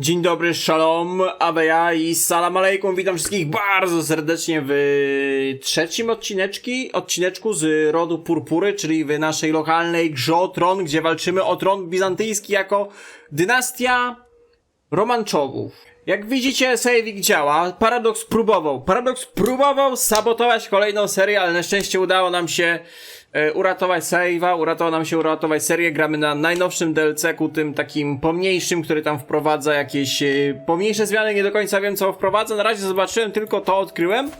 Dzień dobry, shalom, abeja i salam alejkum. Witam wszystkich bardzo serdecznie w trzecim odcineczki, odcineczku z rodu purpury, czyli w naszej lokalnej grze o tron, gdzie walczymy o tron bizantyjski jako dynastia Romanczowów. Jak widzicie, Saving działa. Paradox próbował. Paradox próbował sabotować kolejną serię, ale na szczęście udało nam się e, uratować save'a, udało nam się uratować serię. Gramy na najnowszym DLC-ku, tym takim pomniejszym, który tam wprowadza jakieś e, pomniejsze zmiany. Nie do końca wiem, co wprowadza. Na razie zobaczyłem, tylko to odkryłem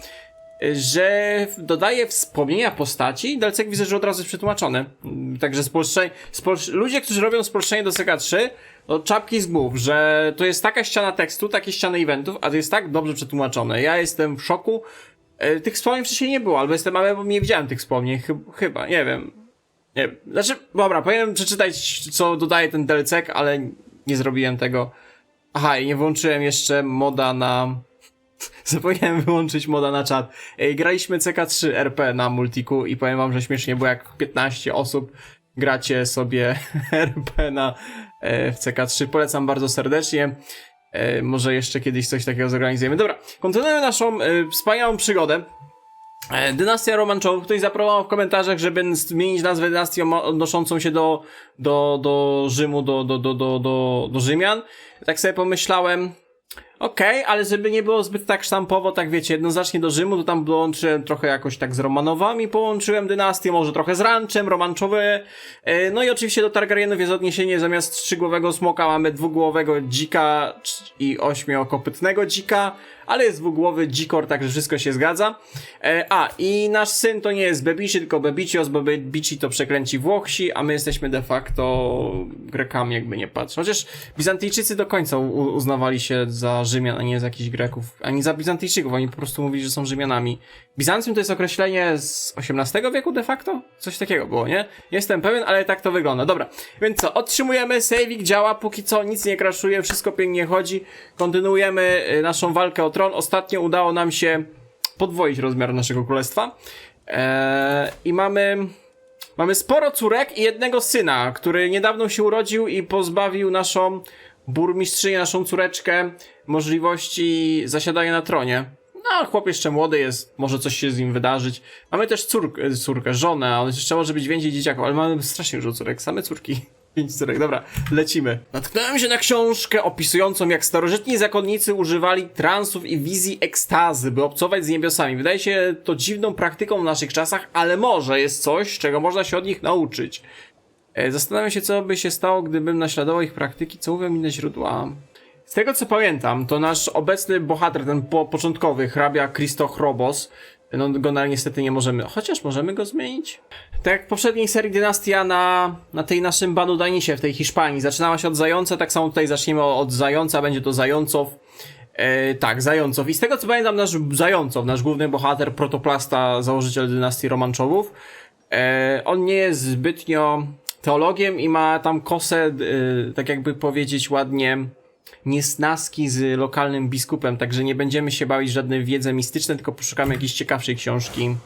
że dodaje wspomnienia postaci. Delcek widzę, że od razu jest przetłumaczony. Mm, Także spolszczenie, spolsz... ludzie, którzy robią spolszczenie do CK3, to czapki z głów, że to jest taka ściana tekstu, takie ściany eventów, a to jest tak dobrze przetłumaczone. Ja jestem w szoku. E, Tych wspomnień wcześniej nie było, albo jestem mały, bo nie widziałem tych wspomnień. Chyb- Chyba, nie wiem. Nie. Znaczy, dobra, powinienem przeczytać, co dodaje ten Delcek, ale nie zrobiłem tego. Aha, i nie włączyłem jeszcze moda na... Zapomniałem wyłączyć moda na czat. Graliśmy CK3 RP na multiku i powiem wam, że śmiesznie było jak 15 osób gracie sobie RP na e, w CK3. Polecam bardzo serdecznie. E, może jeszcze kiedyś coś takiego zorganizujemy. Dobra, kontynuujemy naszą e, wspaniałą przygodę. E, Dynastia Romanczowów. Ktoś zaproponował w komentarzach, żeby zmienić nazwę dynastii omo- odnoszącą się do, do, do Rzymu, do, do, do, do, do, do Rzymian. Tak sobie pomyślałem, Okej, ale żeby nie było zbyt tak sztampowo, tak wiecie, jednoznacznie do Rzymu, to tam połączyłem trochę jakoś tak z Romanowami, połączyłem dynastię, może trochę z Ranczem, Romanczowy. E, No i oczywiście do Targaryenów jest odniesienie, zamiast trzygłowego smoka mamy dwugłowego dzika i ośmiokopytnego dzika, ale jest dwugłowy dzikor, także wszystko się zgadza. E, A, i nasz syn to nie jest Bebici, tylko Bebicios, bo Bebici to przekręci Włochsi, a my jesteśmy de facto Grekami, jakby nie patrzeć. Chociaż Bizantyjczycy do końca uznawali się za Rzymian, a nie za jakichś Greków, ani za Bizantyjczyków, oni po prostu mówili, że są Rzymianami. Bizancjum to jest określenie z XVIII wieku de facto? Coś takiego było, nie? Jestem pewien, ale tak to wygląda. Dobra, więc co, otrzymujemy, saving działa, póki co nic nie crashuje, wszystko pięknie chodzi. Kontynuujemy y, naszą walkę o tron. Ostatnio udało nam się podwoić rozmiar naszego królestwa. Eee, I mamy... Mamy sporo córek i jednego syna, który niedawno się urodził i pozbawił naszą burmistrzynię, naszą córeczkę możliwości zasiadania na tronie. No, chłop jeszcze młody jest, może coś się z nim wydarzyć. Mamy też córkę, córkę żonę, ale jeszcze może być więcej dzieciaków, ale mamy strasznie dużo córek, same córki. Pięć córek, dobra, lecimy. Natknąłem się na książkę opisującą, jak starożytni zakonnicy używali transów i wizji ekstazy, by obcować z niebiosami. Wydaje się to dziwną praktyką w naszych czasach, ale może jest coś, czego można się od nich nauczyć. E, Zastanawiam się, co by się stało, gdybym naśladował ich praktyki, co mówią inne źródła. Z tego co pamiętam, to nasz obecny bohater, ten po początkowy, hrabia Christochrobos, no go na, niestety nie możemy, chociaż możemy go zmienić? Tak jak w poprzedniej serii Dynastia na, na tej naszym Banu Danisie w tej Hiszpanii zaczynała się od zająca, tak samo tutaj zaczniemy od zająca, będzie to zającow. E, tak, Zającow. I z tego co pamiętam, nasz Zającow, nasz główny bohater, protoplasta, założyciel dynastii Romanczowów, e, on nie jest zbytnio teologiem i ma tam kosę, e, tak jakby powiedzieć ładnie, niesnaski z lokalnym biskupem, także nie będziemy się bawić żadne wiedze mistyczne, tylko poszukamy jakiejś ciekawszej książki.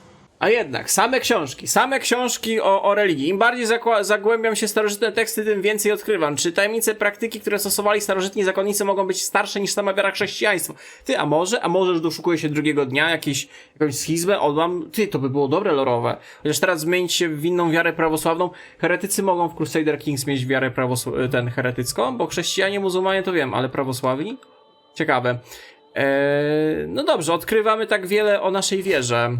A jednak, same książki, same książki o, o religii. Im bardziej zagłębiam się w starożytne teksty, tym więcej odkrywam. Czy tajemnice praktyki, które stosowali starożytni zakonnicy mogą być starsze niż sama wiara chrześcijaństwa? Ty, a może? A może, że doszukuje się drugiego dnia jakiejś, jakąś schizmę? Odłam? Ty, to by było dobre lorowe. Chociaż teraz zmienić się w inną wiarę prawosławną. Heretycy mogą w Crusader Kings mieć wiarę prawosł- ten heretycką, bo chrześcijanie, muzułmanie to wiem, ale prawosławi? Ciekawe. Eee, no dobrze, odkrywamy tak wiele o naszej wierze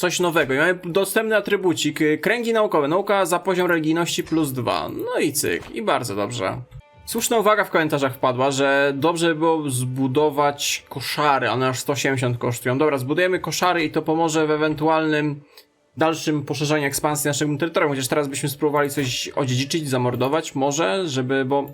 coś nowego. I Mamy dostępny atrybucik, y, kręgi naukowe, nauka za poziom religijności plus dwa. No i cyk, i bardzo dobrze. Słuszna uwaga w komentarzach wpadła, że dobrze by było zbudować koszary, one aż 180 kosztują. Dobra, zbudujemy koszary i to pomoże w ewentualnym dalszym poszerzaniu ekspansji naszego terytorium, chociaż teraz byśmy spróbowali coś odziedziczyć, zamordować, może, żeby, bo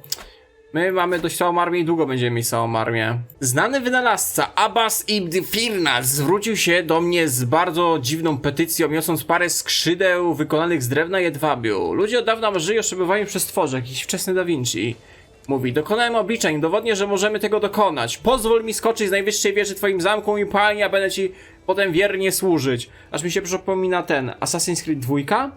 My mamy dość całą armię i długo będziemy mieć całą armię. Znany wynalazca Abbas ibn Firnas zwrócił się do mnie z bardzo dziwną petycją, niosąc parę skrzydeł wykonanych z drewna jedwabiu. Ludzie od dawna marzyli o przebywaniu przez tworze, jakiś wczesny Da Vinci. Mówi, dokonałem obliczeń, dowodnię, że możemy tego dokonać. Pozwól mi skoczyć z najwyższej wieży twoim zamkom i palni, a będę ci potem wiernie służyć. Aż mi się przypomina ten Assassin's Creed 2,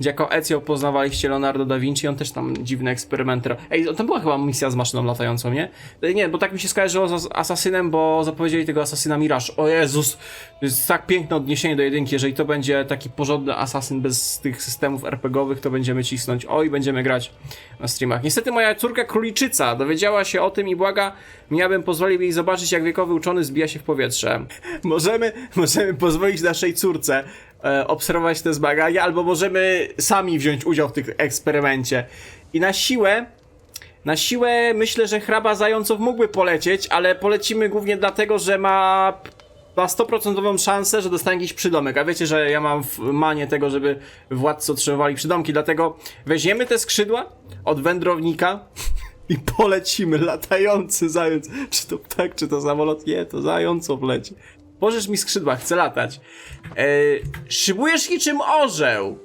jako Ezio poznawaliście Leonardo da Vinci, on też tam dziwne eksperymenty. ro- Ej, to była chyba misja z maszyną latającą, nie? E, Nie, bo tak mi się skojarzyło z Asasynem, bo zapowiedzieli tego Asasyna Mirage. O Jezus, to jest tak piękne odniesienie do jedynki, jeżeli to będzie taki porządny Asasyn bez tych systemów RPGowych, to będziemy cisnąć. Oj, będziemy grać na streamach. Niestety moja córka króliczyca dowiedziała się o tym i błaga, mnie abym pozwolił jej zobaczyć, jak wiekowy uczony zbija się w powietrze. Możemy, możemy pozwolić naszej córce e, obserwować te zmagania, albo możemy sami wziąć udział w tym eksperymencie. I na siłę na siłę myślę, że hraba zająców mógłby polecieć, ale polecimy głównie dlatego, że ma ma 100% szansę, że dostanie jakiś przydomek. A wiecie, że ja mam w manie tego, żeby władcy otrzymywali przydomki, dlatego weźmiemy te skrzydła od wędrownika i polecimy. Latający zając. Czy to ptak, czy to samolot? Nie, to zającow leci. Pożycz mi skrzydła, chcę latać. Eee, szybujesz niczym orzeł.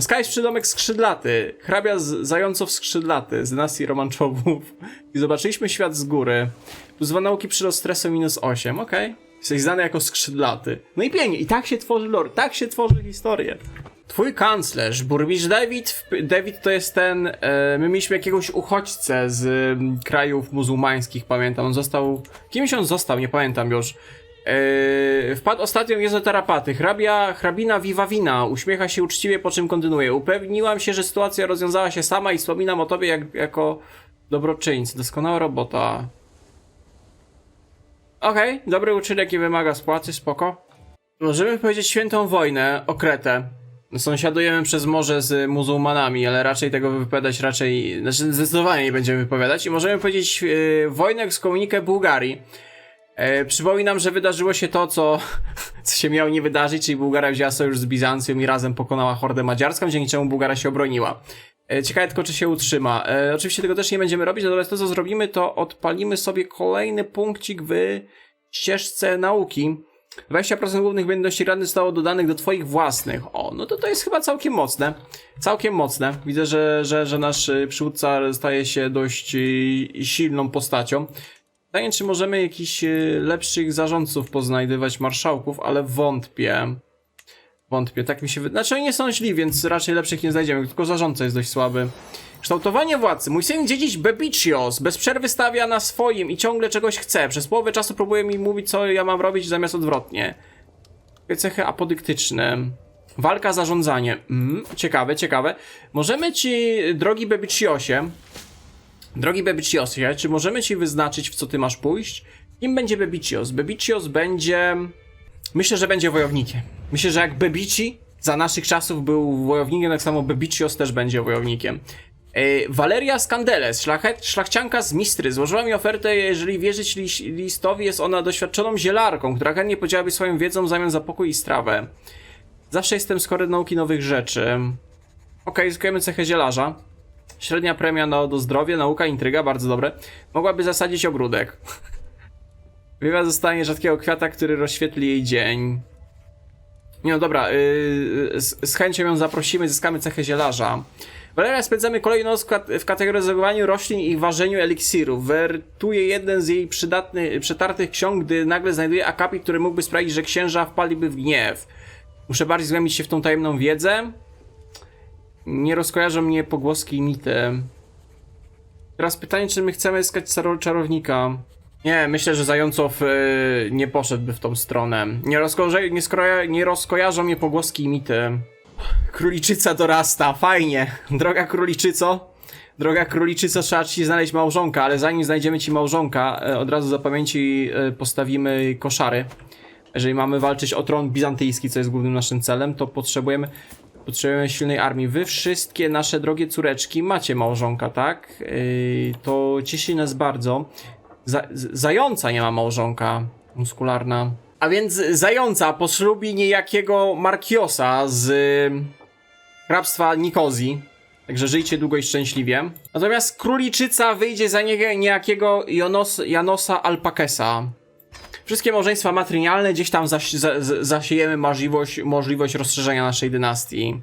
Skajś przydomek skrzydlaty. Hrabia z zającow skrzydlaty z dynastii Romanczowów. I zobaczyliśmy świat z góry. Plus dwa nauki przyrost stresu minus 8. Okej. Jesteś znany jako skrzydlaty. No i pięknie. I tak się tworzy lore. Tak się tworzy historię. Twój kanclerz, burmistrz David, David to jest ten, e, my mieliśmy jakiegoś uchodźcę z krajów muzułmańskich, pamiętam, on został, kimś on został, nie pamiętam już. E, wpadł ostatnio w jezoterapaty, hrabia, hrabina Vivavina, uśmiecha się uczciwie, po czym kontynuuje. Upewniłam się, że sytuacja rozwiązała się sama i wspominam o tobie jak, jako dobroczyńcy, doskonała robota. Okej, dobry uczynek nie wymaga spłaty, spoko. Możemy powiedzieć świętą wojnę o Kretę. Sąsiadujemy przez morze z muzułmanami, ale raczej tego wypowiadać raczej, znaczy zdecydowanie nie będziemy wypowiadać. I możemy powiedzieć e, wojnę z komunikę Bułgarii. E, przypominam, że wydarzyło się to, co, co się miało nie wydarzyć, czyli Bułgaria wzięła sojusz z Bizancją i razem pokonała hordę madziarską, dzięki czemu Bułgaria się obroniła. E, ciekawe tylko, czy się utrzyma. E, oczywiście tego też nie będziemy robić, natomiast to, co zrobimy, to odpalimy sobie kolejny punkcik w ścieżce nauki. 20% głównych umiejętności rany zostało dodanych do twoich własnych. O, no to to jest chyba całkiem mocne. Całkiem mocne. Widzę, że, że, że nasz y, przywódca staje się dość y, silną postacią. Pytanie, czy możemy jakichś y, lepszych zarządców poznajdywać, marszałków, ale wątpię. Wątpię, tak mi się wydaje. Znaczy oni nie są źli, więc raczej lepszych nie znajdziemy, tylko zarządca jest dość słaby. Kształtowanie władcy. Mój syn dziedzic Bebicios bez przerwy stawia na swoim i ciągle czegoś chce. Przez połowę czasu próbuje mi mówić, co ja mam robić, zamiast odwrotnie. Cechy apodyktyczne. Walka, zarządzanie. Mm, ciekawe, ciekawe. Możemy ci, drogi Bebiciosie, drogi Bebiciosie, czy możemy ci wyznaczyć, w co ty masz pójść? Kim będzie Bebicios? Bebicios będzie... Myślę, że będzie wojownikiem. Myślę, że jak Bebici za naszych czasów był wojownikiem, tak samo Bebicios też będzie wojownikiem. E, Valeria Scandeles, szlachet, szlachcianka z Mistry, złożyła mi ofertę, jeżeli wierzyć lis, listowi, jest ona doświadczoną zielarką, która chętnie podzielałaby swoją wiedzą w zamian za pokój i strawę. Zawsze jestem skory nauki nowych rzeczy. Okej, zyskujemy cechę zielarza. Średnia premia na do zdrowie, nauka, intryga, bardzo dobre. Mogłaby zasadzić ogródek. Wiewa zostanie rzadkiego kwiata, który rozświetli jej dzień. No dobra, yy, z, z chęcią ją zaprosimy, zyskamy cechę zielarza. Valeria spędzamy kolejną noc w kat- w kategoryzowaniu roślin i ważeniu eliksirów. Wertuje jeden z jej przydatny, przetartych ksiąg, gdy nagle znajduje akapit, który mógłby sprawić, że księża wpaliby w gniew. Muszę bardziej zgłębić się w tą tajemną wiedzę. Nie rozkojarzą mnie pogłoski i mity. Teraz pytanie, czy my chcemy skać czaro- czarownika? Nie, myślę, że Zającow y, nie poszedłby w tą stronę. Nie, rozko- nie, skroja- nie rozkojarzą mnie pogłoski i mity. Króliczyca dorasta, fajnie. Droga króliczyco, droga króliczyco, trzeba ci znaleźć małżonka, ale zanim znajdziemy ci małżonka, e, od razu za pamięci e, postawimy koszary. Jeżeli mamy walczyć o tron bizantyjski, co jest głównym naszym celem, to potrzebujemy, potrzebujemy silnej armii. Wy wszystkie nasze drogie córeczki macie małżonka, tak? Yy, to cieszy nas bardzo. Za, zająca nie ma małżonka muskularna. A więc zająca poślubi niejakiego Markiosa z y, hrabstwa Nikozji. Także żyjcie długo i szczęśliwie. Natomiast króliczyca wyjdzie za nie, niejakiego Jonos, Janosa Alpakesa. Wszystkie małżeństwa matrynialne gdzieś tam zaś, za, za- zasiejemy możliwość, możliwość rozszerzenia naszej dynastii.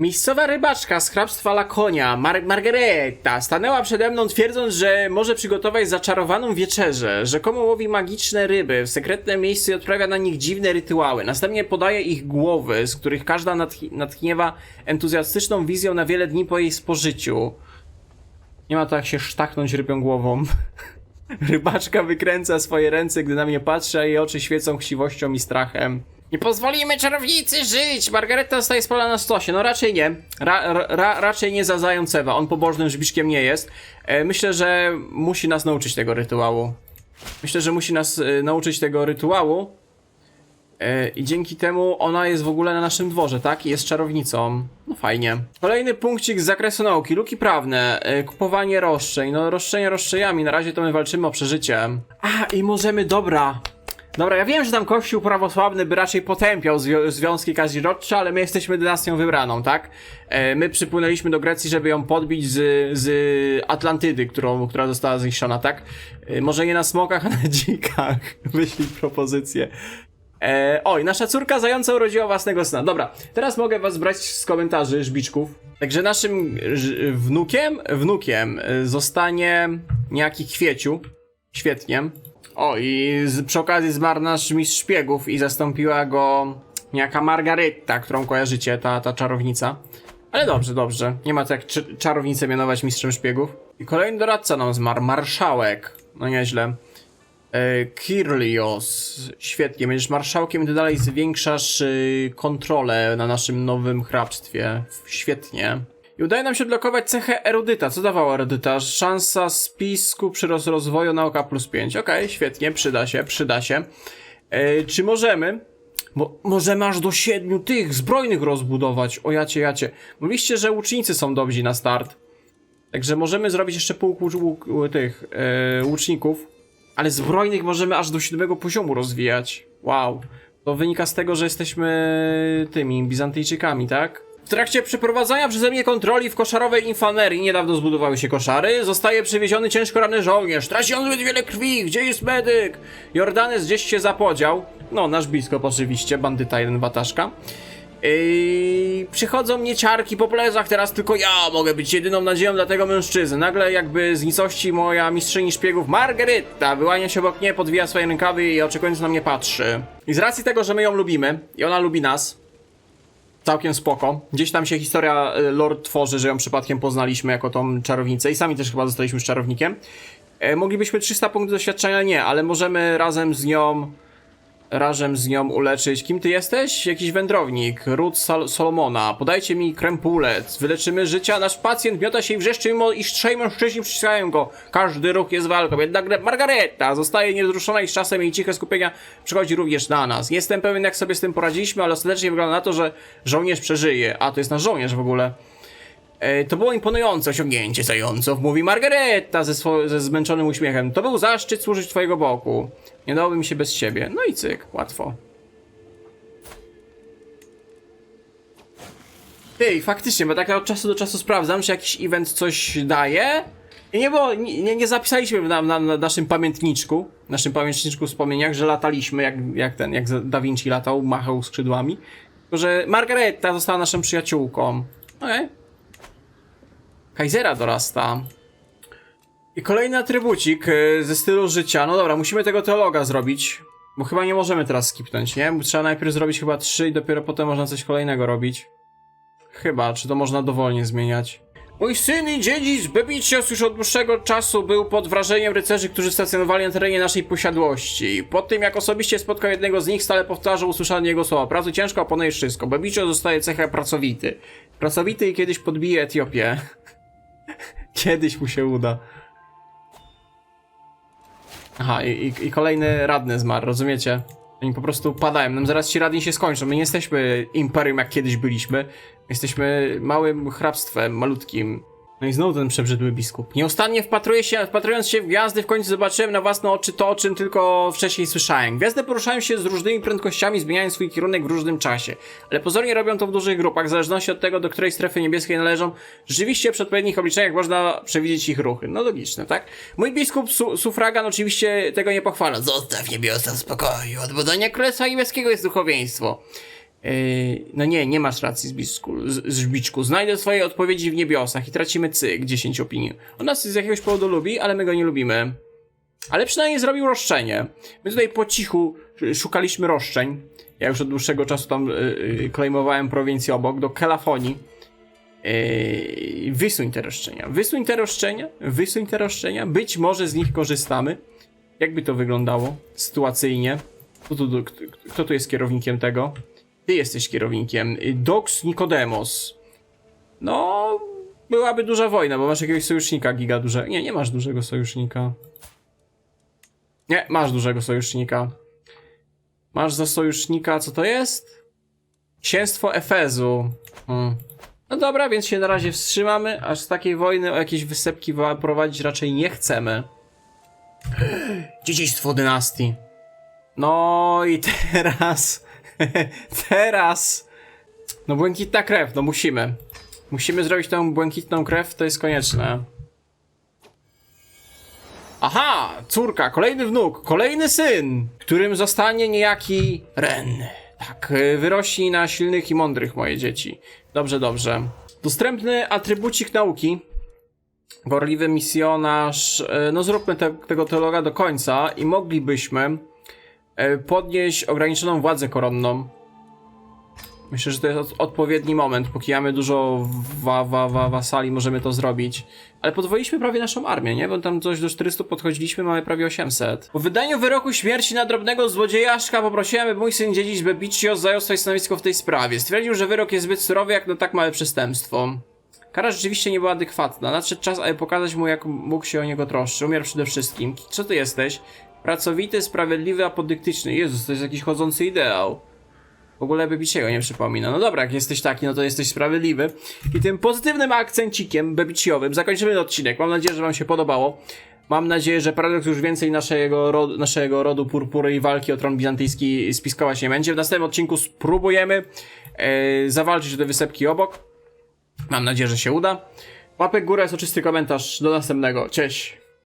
Miejscowa rybaczka z hrabstwa Lakonia, Mar Margareta, stanęła przede mną twierdząc, że może przygotować zaczarowaną wieczerzę. Rzekomo łowi magiczne ryby w sekretnym miejscu i odprawia na nich dziwne rytuały. Następnie podaje ich głowy, z których każda natch natchniewa entuzjastyczną wizją na wiele dni po jej spożyciu. Nie ma to jak się sztachnąć rybią głową. Rybaczka wykręca swoje ręce, gdy na mnie patrzy, a jej oczy świecą chciwością i strachem. Nie pozwolimy czarownicy żyć! Margareta staje z pola na stosie. No raczej nie. Ra, ra, raczej nie za zającewa. On pobożnym żbiczkiem nie jest. E, myślę, że musi nas nauczyć tego rytuału. Myślę, że musi nas e, nauczyć tego rytuału. E, I dzięki temu ona jest w ogóle na naszym dworze, tak? I jest czarownicą. No fajnie. Kolejny punkcik z zakresu nauki. Luki prawne. E, kupowanie roszczeń. No roszczenia roszczeniami. Na razie to my walczymy o przeżycie. A, i możemy, dobra. Dobra, ja wiem, że tam kościół prawosławny by raczej potępiał zwią związki kazirodcze, ale my jesteśmy dynastią wybraną, tak? E, my przypłynęliśmy do Grecji, żeby ją podbić z, z Atlantydy, którą, która została zniszczona, tak? E, może nie na smokach, a na dzikach. Wyślij propozycję. E, oj, nasza córka zająca urodziła własnego syna. Dobra, teraz mogę was brać z komentarzy żbiczków. Także naszym wnukiem, wnukiem e, zostanie niejaki Kwieciu. Świetnie. O, i z, przy okazji zmarł nasz mistrz szpiegów i zastąpiła go niejaka Margareta, którą kojarzycie, ta, ta czarownica. Ale dobrze, dobrze. Nie ma cz- czarownicę mianować mistrzem szpiegów. I kolejny doradca nam zmarł, marszałek. No nieźle. E, Kirlios. Świetnie, będziesz marszałkiem, ty dalej zwiększasz y, kontrolę na naszym nowym hrabstwie. Świetnie. I udaje nam się odblokować cechę erudyta. Co dawała erudyta? Szansa spisku przy roz rozwoju nauka plus 5. Okej, świetnie, przyda się, przyda się. E, czy możemy? Bo możemy aż do siedmiu tych zbrojnych rozbudować. O jacie, jacie. Mówiliście, że łucznicy są dobrzy na start. Także możemy zrobić jeszcze pół tych e, łuczników. Ale zbrojnych możemy aż do siódmego poziomu rozwijać. Wow. To wynika z tego, że jesteśmy tymi Bizantyjczykami, tak? W trakcie przeprowadzania przeze mnie kontroli w koszarowej infanerii, niedawno zbudowały się koszary, zostaje przywieziony ciężko ranny żołnierz. Traci on zbyt wiele krwi, gdzie jest medyk? Jordanes gdzieś się zapodział. No, nasz biskop oczywiście, bandyta jeden wataszka. Yy, przychodzą mnie ciarki po plecach, teraz tylko ja mogę być jedyną nadzieją dla tego mężczyzny. Nagle jakby z nicości moja mistrzyni szpiegów Margaryta wyłania się obok mnie, podwija swoje rękawy i oczekując na mnie patrzy. I z racji tego, że my ją lubimy i ona lubi nas, całkiem spoko. Gdzieś tam się historia y, lore tworzy, że ją przypadkiem poznaliśmy jako tą czarownicę i sami też chyba zostaliśmy czarownikiem. E, moglibyśmy 300 punktów doświadczenia, nie, ale możemy razem z nią razem z nią uleczyć. Kim ty jesteś? Jakiś wędrownik. Ród Sal Solomona. Podajcie mi krempulec. Wyleczymy życia. Nasz pacjent miota się i wrzeszczy, mimo iż trzej mężczyźni przyciskają go. Każdy ruch jest walką. Jednak Margareta zostaje niewzruszona i z czasem jej ciche skupienia przychodzi również na nas. Jestem pewien, jak sobie z tym poradziliśmy, ale ostatecznie wygląda na to, że żołnierz przeżyje. A, to jest nasz żołnierz w ogóle. E, To było imponujące osiągnięcie, zającow, mówi Margareta ze, ze zmęczonym uśmiechem. To był zaszczyt służyć twojego boku. Nie dałoby mi się bez ciebie. No i cyk, łatwo. Ty, faktycznie, bo tak od czasu do czasu sprawdzam, czy jakiś event coś daje. I nie było, nie, nie- zapisaliśmy na, na, na naszym pamiętniczku, naszym pamiętniczku wspomnieniach, że lataliśmy, jak, jak ten, jak Da Vinci latał, machał skrzydłami. Tylko, że Margareta została naszą przyjaciółką. Okej. Kaisera dorasta. I kolejny atrybucik y, ze stylu życia. No dobra, musimy tego teologa zrobić. Bo chyba nie możemy teraz skipnąć, nie? Trzeba najpierw zrobić chyba trzy i dopiero potem można coś kolejnego robić. Chyba, czy to można dowolnie zmieniać. Mój syn i dziedzic Bebicios już od dłuższego czasu był pod wrażeniem rycerzy, którzy stacjonowali na terenie naszej posiadłości. Po tym, jak osobiście spotkał jednego z nich, stale powtarzał usłyszane jego słowa. Pracuj ciężko, a ponownie wszystko. Bebicios zostaje cechę pracowity. Pracowity i kiedyś podbije Etiopię. kiedyś mu się uda. Aha, i, i, kolejny radny zmarł, rozumiecie? Oni po prostu padają, nam zaraz ci radni się skończą. My nie jesteśmy imperium jak kiedyś byliśmy. Jesteśmy małym hrabstwem, malutkim. No i znowu ten przebrzydły biskup. Nieustannie wpatruję się, wpatrując się w gwiazdy, w końcu zobaczyłem na własne oczy to, o czym tylko wcześniej słyszałem. Gwiazdy poruszają się z różnymi prędkościami, zmieniając swój kierunek w różnym czasie. Ale pozornie robią to w dużych grupach, w zależności od tego, do której strefy niebieskiej należą. Rzeczywiście przy odpowiednich obliczeniach można przewidzieć ich ruchy. No logiczne, tak? Mój biskup su Sufragan oczywiście tego nie pochwala. Zostaw niebiosa w spokoju. Od budowania Królestwa Niebieskiego jest duchowieństwo. Yy, no nie, nie masz racji, Zbicku, z, Zbiczku. Znajdę swoje odpowiedzi w niebiosach i tracimy cyk, 10 opinii. On nas z jakiegoś powodu lubi, ale my go nie lubimy. Ale przynajmniej zrobił roszczenie. My tutaj po cichu sz- szukaliśmy roszczeń. Ja już od dłuższego czasu tam yy, klejmowałem prowincję obok, do Kelafonii. Yy, wysuń te roszczenia. Wysuń te roszczenia. Wysuń te roszczenia. Być może z nich korzystamy. Jakby to wyglądało sytuacyjnie? Kto tu, kto tu jest kierownikiem tego? Ty jesteś kierownikiem. Dox Nikodemos. No, byłaby duża wojna, bo masz jakiegoś sojusznika giga duże. Nie, nie masz dużego sojusznika. Nie, masz dużego sojusznika. Masz za sojusznika, co to jest? Księstwo Efezu. Hmm. No dobra, więc się na razie wstrzymamy, aż z takiej wojny o jakieś wysepki wa- prowadzić raczej nie chcemy. Dziedzictwo dynastii. No i teraz. teraz. No błękitna krew, no musimy. Musimy zrobić tą błękitną krew, to jest konieczne. Aha, córka, kolejny wnuk, kolejny syn, którym zostanie niejaki Ren. Tak, y, wyrośli na silnych i mądrych moje dzieci. Dobrze, dobrze. Dostępny atrybucik nauki. Gorliwy misjonarz. y, No zróbmy te, tego teologa do końca i moglibyśmy podnieść ograniczoną władzę koronną. Myślę, że to jest od, odpowiedni moment. Póki mamy dużo wa, wa, wa, wasali, możemy to zrobić. Ale podwoiliśmy prawie naszą armię, nie? Bo tam coś do 400 podchodziliśmy, mamy prawie 800. Po wydaniu wyroku śmierci na drobnego złodziejaszka poprosiłem, aby mój syn dziedzic Bebicios zajął swoje stanowisko w tej sprawie. Stwierdził, że wyrok jest zbyt surowy jak na tak małe przestępstwo. Kara rzeczywiście nie była adekwatna. Nadszedł czas, aby pokazać mu, jak Bóg się o niego troszczy. Umiar przede wszystkim. Co ty jesteś? Pracowity, sprawiedliwy, apodyktyczny. Jezus, to jest jakiś chodzący ideał. W ogóle Bebiciego nie przypomina. No dobra, jak jesteś taki, no to jesteś sprawiedliwy. I tym pozytywnym akcencikiem bebiciowym zakończymy ten odcinek. Mam nadzieję, że wam się podobało. Mam nadzieję, że Paradox już więcej naszego rodu, naszego rodu purpury i walki o tron bizantyjski spiskować nie będzie. W następnym odcinku spróbujemy e, zawalczyć o te wysepki obok. Mam nadzieję, że się uda. Łapek górę, soczysty komentarz. Do następnego. Cześć!